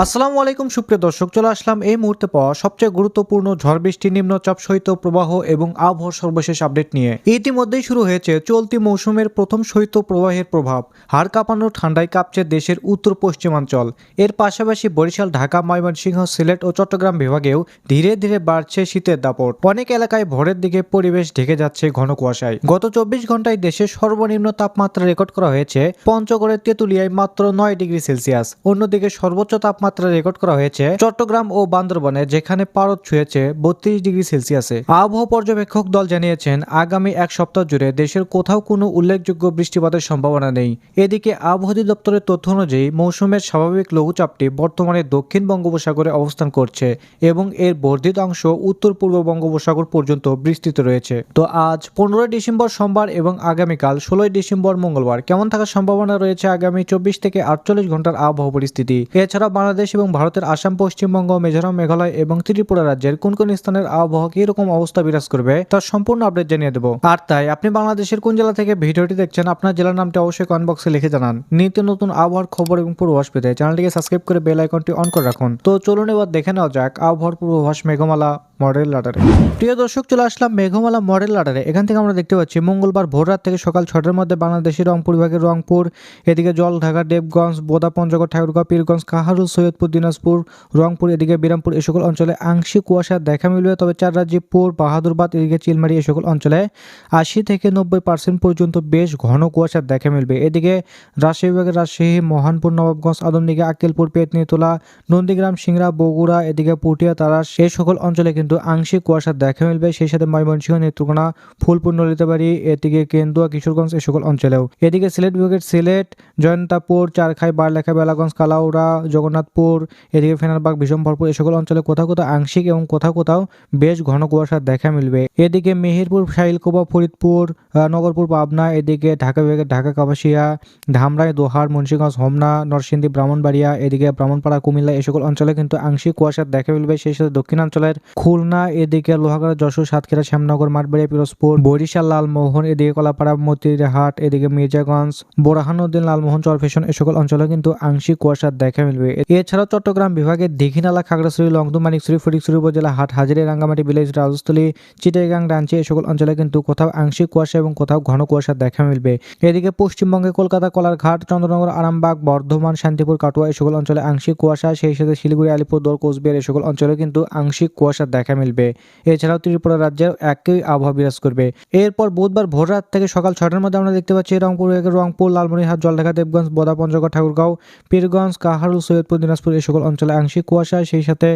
আসসালামু আলাইকুম, সুপ্রিয় দর্শক, চলে আসলাম এই মুহূর্তে পাওয়া সবচেয়ে গুরুত্বপূর্ণ ঝড় বৃষ্টি, নিম্নচাপ সহিত প্রবাহ এবং আবহাওয়ার সর্বশেষ আপডেট নিয়ে। ইতিমধ্যেই শুরু হয়েছে চলতি মৌসুমের প্রথম শৈত্য প্রবাহের প্রভাব। হাড় কাঁপানো, ঠান্ডায় কাঁপছে দেশের উত্তর পশ্চিমাঞ্চল এর পাশাপাশি বরিশাল, ঢাকা, ময়মনসিংহ, সিলেট ও চট্টগ্রাম বিভাগেও ধীরে ধীরে বাড়ছে শীতের দাপট। অনেক এলাকায় ভোরের দিকে পরিবেশ ঢেকে যাচ্ছে ঘন কুয়াশায়। গত চব্বিশ ঘন্টায় দেশের সর্বনিম্ন তাপমাত্রা রেকর্ড করা হয়েছে পঞ্চগড়ের তেঁতুলিয়ায় মাত্র নয় ডিগ্রি সেলসিয়াস। অন্যদিকে সর্বোচ্চ তাপমাত্রা রেকর্ড করা হয়েছে চট্টগ্রাম ও বান্দরবনে, যেখানে পারদ ছুঁয়েছে বত্রিশ ডিগ্রি সেলসিয়াসে। আবহাওয়া পর্যবেক্ষক দল জানিয়েছেন, আগামী এক সপ্তাহ জুড়ে দেশের কোথাও কোনো উল্লেখযোগ্য বৃষ্টিপাতের সম্ভাবনা নেই। এদিকে আবহাওয়া দপ্তরের তথ্য অনুযায়ী, মৌসুমের স্বাভাবিক লঘুচাপটি বর্তমানে দক্ষিণ বঙ্গোপসাগরে অবস্থান করছে এবং এর বর্ধিত অংশ উত্তর পূর্ব বঙ্গোপসাগর পর্যন্ত বিস্তৃত রয়েছে। তো আজ পনেরোই ডিসেম্বর সোমবার এবং আগামীকাল ষোলোই ডিসেম্বর মঙ্গলবার, কেমন থাকার সম্ভাবনা রয়েছে আগামী চব্বিশ থেকে আটচল্লিশ ঘণ্টার আবহাওয়া পরিস্থিতি? এছাড়া বাংলাদেশ এবং ভারতের আসাম, পশ্চিমবঙ্গ, মিজোরাম, মেঘালয় এবং ত্রিপুরা রাজ্যের কোন কোন স্থানের আবহাওয়া কীরকম অবস্থা বিরাজ করবে তার সম্পূর্ণ আপডেট জানিয়ে দেবো। আর তাই আপনি বাংলাদেশের কোন জেলা থেকে ভিডিওটি দেখছেন, আপনার জেলার নামটি অবশ্যই কমেন্ট বক্সে লিখে জানান। নিত্য নতুন আবহাওয়ার খবর এবং পূর্বাভাস পেতে চ্যানেলটিকে সাবস্ক্রাইব করে বেল আইকনটি অন করে রাখুন। তো চলুন এবার দেখে নেওয়া যাক আবহাওয়ার পূর্বাভাস, মেঘমালা। মডেল লাডারে প্রিয় দর্শক, চলে আসলাম মেঘমালা মডেল লাডারে এখান থেকে আমরা দেখতে পাচ্ছি, মঙ্গলবার ভোর রাত থেকে সকাল ছটার মধ্যে বাংলাদেশের রংপুর বিভাগের রংপুর, এদিকে জলঢাকা, দেবগঞ্জ বোদা পঞ্চগড় ঠাকুরগাঁও, পীরগঞ্জ, কাহারুল, সৈয়দপুর, দিনাজপুর, রংপুর, এদিকে বিরামপুর এ সকল অঞ্চলে আংশিক কুয়াশা দেখা মিলবে। তবে চার রাজ্যপুর বাহাদুরবাদ, এদিকে চিলমারি এ সকল অঞ্চলে আশি থেকে নব্বই পার্সেন্ট পর্যন্ত বেশ ঘন কুয়াশা দেখা মিলবে। এদিকে রাজশাহী বিভাগের রাজশাহী, মহানপুর, নবাবগঞ্জ আদমদিঘি আক্কেলপুর, পেতনিতলা, নন্দীগ্রাম, সিংড়া, বগুড়া, এদিকে পুটিয়া তারা এই সকল অঞ্চলে কিন্তু আংশিক কুয়াশা দেখা মিলবে। সেই সাথে ময়মনসিংহ, নেত্রকোনা, ফুলপুর, নলিতাবাড়ি, এদিকে কেন্দুয়া, কিশোরগঞ্জ এই সকল অঞ্চলেও। এদিকে সিলেট বিভাগের সিলেট, জয়ন্তাপুর, চারখাই, বারলেখা, বেলাগঞ্জ, কালাউড়া, জগন্নাথপুর, এদিকে ফেনারবাগ বিষমভরপুর এই সকল অঞ্চলে কোথাও কোথাও আংশিক এবং কোথাও কোথাও বেশ ঘন কুয়াশা দেখা মিলবে। এদিকে মেহেরপুর, শাইলকোবা, ফরিদপুর নগরপুর, পাবনা, এদিকে ঢাকা বিভাগের ঢাকা, কাপাসিয়া, ধামরাই, দোহার, মুন্সিগঞ্জ, হোমনা, নরসিংদী, ব্রাহ্মণবাড়িয়া, এদিকে ব্রাহ্মণপাড়া, কুমিল্লা এই সকল অঞ্চলে কিন্তু আংশিক কুয়াশা দেখা মিলবে। সেই সাথে দক্ষিণাঞ্চলের খুলনা, এদিকে লোহাগড়া, যশোর, সাতক্ষীরা, শ্যামনগর, মাঠবাড়িয়া, পিরোজপুর, বরিশাল, লালমোহন, এদিকে কলাপাড়া, মতিরহাট, এদিকে মির্জাগঞ্জ বোরাহানুদ্দিন লালমোহন চরফেশন এই সকল অঞ্চলে কিন্তু আংশিক কুয়াশা দেখা মিলবে। এছাড়াও চট্টগ্রাম বিভাগের দীঘিনালা, খাগড়াছড়ি লংদু মানিকছড়ি ফটিকছড়ি উপজেলা, হাট, হাজিরে, রাঙ্গামাটি বিলেজ রাজস্থলী, চিটাগাং, রাঞ্চি, এ সকল অঞ্চলে কিন্তু কোথাও আংশিক কুয়াশা এবং কোথাও ঘন কুয়াশা দেখা মিলবে। এদিকে পশ্চিমবঙ্গে কলকাতা, কলারঘাট, চন্দ্রনগর, আরামবাগ, বর্ধমান, শান্তিপুর, কাটোয়া, এ সকল অঞ্চলে আংশিক কুয়াশা, সেই সাথে শিলিগুড়ি, আলিপুরদুয়ার, কোচবিহার, এ সকল অঞ্চলে কিন্তু আংশিক কুয়াশা দেখা মিলবে। এছাড়াও ত্রিপুরা রাজ্যের একই আবহাওয়া বিরাজ করবে। এরপর বুধবার ভোর রাত থেকে সকাল ছটার মধ্যে আমরা দেখতে পাচ্ছি রংপুর রংপুর, লালমনিরহাট, জলঢাকা, দেবগঞ্জ বোদা পঞ্চগড় ঠাকুরগাঁও, পীরগঞ্জ, কাহারুল, সৈয়দপুর, দিনাজপুর এই সকল অঞ্চলে আংশিক কুয়াশা। সেই সাথে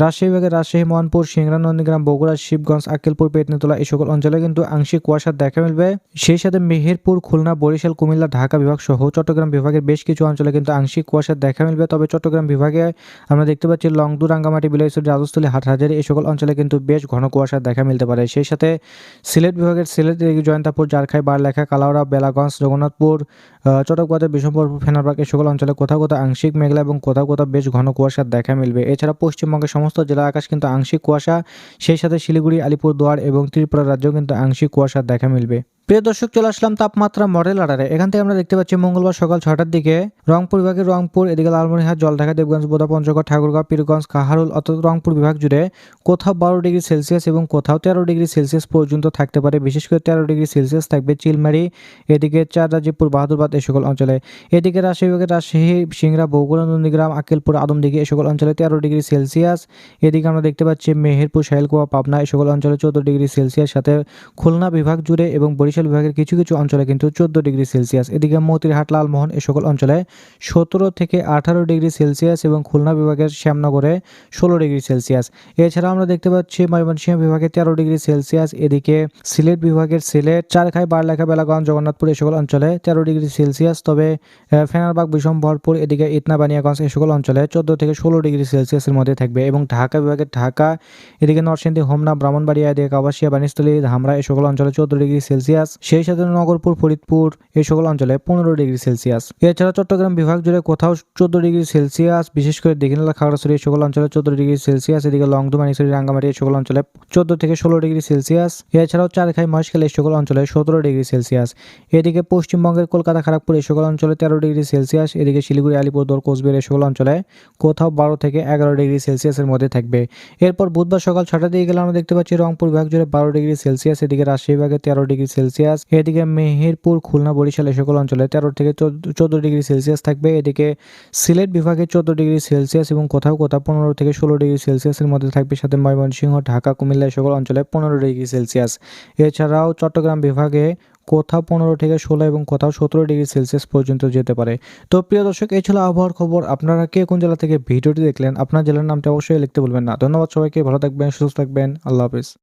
রাজশাহী বিভাগের রাজশাহী, মোহনপুর সিংড়া নন্দীগ্রাম, বগুড়া, শিবগঞ্জ, আক্কেলপুর, পেটনিতলা এই সকল অঞ্চলে কিন্তু আংশিক কুয়াশা দেখা মিলবে। সেই সাথে মেহেরপুর, খুলনা, বরিশাল, কুমিল্লা, ঢাকা বিভাগ সহ চট্টগ্রাম বিভাগের বেশ কিছু অঞ্চলে কিন্তু আংশিক কুয়াশা দেখা মিলবে। তবে চট্টগ্রাম বিভাগে আমরা দেখতে পাচ্ছি লংদু, রাঙ্গামাটি, বিলাইছড়ি, রাজস্থলী, হাটহাজারি এই সকল অঞ্চলে কিন্তু বেশ ঘন কুয়াশা দেখা মিলতে পারে। সেই সাথে সিলেট বিভাগের সিলেট জয়ন্তাপুর জারখাই বারলেখা কালাউড়া বেলাগঞ্জ, জগন্নাথপুর চটকবাজার বিষমপুর ফেনারবাগ এই সকল অঞ্চলে কোথাও কোথাও আংশিক মেঘলা এবং কোথাও কোথাও বেশ ঘন কুয়াশার দেখা মিলবে। এছাড়া পশ্চিমবঙ্গের সমস্ত জেলা আকাশ কিন্তু আংশিক কুয়াশা। সেই সাথে শিলিগুড়ি, আলিপুরদুয়ার এবং ত্রিপুরা রাজ্যেও কিন্তু আংশিক কুয়াশার দেখা মিলবে। প্রিয় দর্শক, চলে আসলাম তাপমাত্রা মডেল আডারে এখান থেকে আমরা দেখতে পাচ্ছি মঙ্গলবার সকাল ছটার দিকে রংপুর বিভাগের রংপুর, এদিকে লালমনিরহাট, জলঢাকা, দেবগঞ্জ, বোদা, পঞ্চগড়, ঠাকুরগাঁও, পীরগঞ্জ, কাহারুল অর্থাৎ রংপুর বিভাগ জুড়ে কোথাও বারো ডিগ্রি সেলসিয়াস এবং কোথাও তেরো ডিগ্রি সেলসিয়াস পর্যন্ত থাকতে পারে। বিশেষ করে তেরো ডিগ্রি সেলসিয়াস থাকবে চিলমারি, এদিকে চার রাজীবপুর বাহাদুরবাদ এই সকল অঞ্চলে। এদিকে রাজশাহী বিভাগের রাজশাহী, সিংড়া, বগুড়া, নন্দীগ্রাম, আক্কেলপুর, আদমদিঘি এ সকল অঞ্চলে তেরো ডিগ্রি সেলসিয়াস। এদিকে আমরা দেখতে পাচ্ছি মেহেরপুর শাহেলকুয়া পাবনা এই সকল অঞ্চলে চোদ্দ ডিগ্রি সেলসিয়াস। সাথে খুলনা বিভাগ জুড়ে এবং বরিশাল বিভাগের কিছু কিছু অঞ্চলে কিন্তু চোদ্দ ডিগ্রি সেলসিয়াস, এদিকে মতিরহাট, লালমোহন এই সকল অঞ্চলে সতেরো থেকে আঠারো ডিগ্রি সেলসিয়াস এবং খুলনা বিভাগের শ্যামনগরে ষোলো ডিগ্রি সেলসিয়াস। এছাড়া আমরা দেখতে পাচ্ছি ময়মনসিংহ বিভাগে তেরো ডিগ্রি সেলসিয়াস, এদিকে সিলেট বিভাগের সিলেট, চারখাই বারলেখা বেলাগঞ্জ জগন্নাথপুর এ সকল অঞ্চলে তেরো ডিগ্রি সেলসিয়াস। তবে ফেনারবাগ বিষমভরপুর এদিকে ইতনা বানিয়াগঞ্জ এই সকল অঞ্চলে চোদ্দ থেকে ষোলো ডিগ্রি সেলসিয়াসের মধ্যে থাকবে এবং ঢাকা বিভাগের ঢাকা, এদিকে নরসিংদী, হোমনা, ব্রাহ্মণবাড়িয়া, এদিকে কাবাসিয়া বানিস্থলী ধামরা এ সকল অঞ্চলে চোদ্দ ডিগ্রি সেলসিয়াস। সেলসিয়াস সেই সাথে নগরপুর, ফরিদপুর, এই সকল অঞ্চলে পনেরো ডিগ্রি সেলসিয়াস এছাড়া চট্টগ্রাম বিভাগ জুড়ে কোথাও চোদ্দ ডিগ্রি সেলসিয়াস বিশেষ করে দীঘিনালা খাগড়াছড়ি, এই সকল অঞ্চলে চোদ্দ ডিগ্রি সেলসিয়াস এদিকে লংদু মানিকছড়ি রাঙ্গামাটি, এই সকল অঞ্চলে চোদ্দ থেকে ষোলো ডিগ্রি সেলসিয়াস এছাড়াও চারখাই, মহেশখালী, এই সকল অঞ্চলে সতেরো ডিগ্রি সেলসিয়াস এদিকে পশ্চিমবঙ্গের কলকাতা খড়গপুর এই সকল অঞ্চলে তেরো ডিগ্রি সেলসিয়াস এদিকে শিলিগুড়ি, আলিপুরদুয়ার, কোচবিহার, এই সকল অঞ্চলে কোথাও বারো থেকে এগারো ডিগ্রি সেলসিয়াসের মধ্যে থাকবে। এরপর বুধবার সকাল ছটা দিকে গেলে আমরা দেখতে পাচ্ছি রংপুর বিভাগ জুড়ে বারো ডিগ্রি সেলসিয়াস এদিকে রাজশাহী বিভাগে তেরো ডিগ্রি সেলসিয়াস এদিকে মেহেরপুর, খুলনা, বরিশাল সকল অঞ্চলে তেরো থেকে চোদ্দ ডিগ্রি সেলসিয়াস থাকবে। এদিকে সিলেট বিভাগে চোদ্দ ডিগ্রি সেলসিয়াস এবং কোথাও কোথাও পনেরো থেকে ষোলো ডিগ্রি সেলসিয়াসের মধ্যে থাকবে। সাথে ময়মনসিংহ, ঢাকা, কুমিল্লা সকল অঞ্চলে পনেরো ডিগ্রি সেলসিয়াস। এছাড়াও চট্টগ্রাম বিভাগে কোথাও পনেরো থেকে ষোলো এবং কোথাও সতেরো ডিগ্রি সেলসিয়াস পর্যন্ত যেতে পারে। তো প্রিয় দর্শক, এই ছিল আবহাওয়ার খবর। আপনারা কে কোন জেলা থেকে ভিডিওটি দেখলেন, আপনার জেলার নামটা অবশ্যই লিখতে বলবেন না। ধন্যবাদ সবাইকে, ভালো থাকবেন, সুস্থ থাকবেন। আল্লাহ হাফিজ।